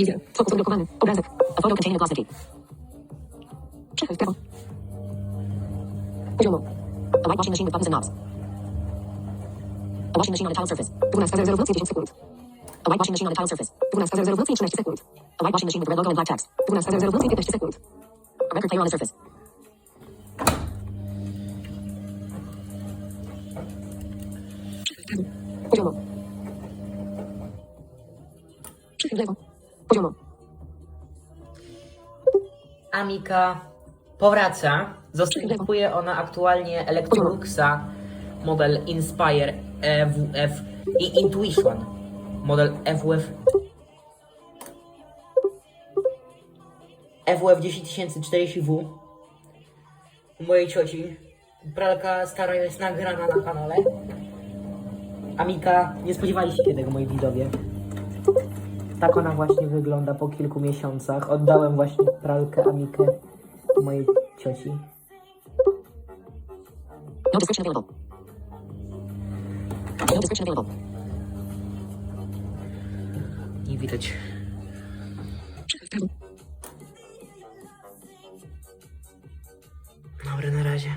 Wizja. Fokus zablokowany. Obrazek. A photo containing a key. Przechyl prawo. Poziomo. A white washing machine with buttons and knobs. A washing machine on a tile surface. 12.00 w nocy 10 sekund. A white washing machine on a tile surface. 12.00 w nocy 13 sekund. A white washing machine with red logo and black text. 12.00 w nocy 15 sekund. A record player on the surface. Poziomo. Przechyl lewo. Poziomo. Amika powraca. Zastępuje ona aktualnie Electroluxa model Inspire EWF i Intuition model EWF EWF 10040W u mojej cioci. Pralka stara jest nagrana na kanale. Amika, nie spodziewaliście się tego moi widzowie. Tak ona właśnie wygląda po kilku miesiącach. Oddałem właśnie pralkę Amikę mojej cioci. No description available. No description available. Nie widać. Dobra, na razie.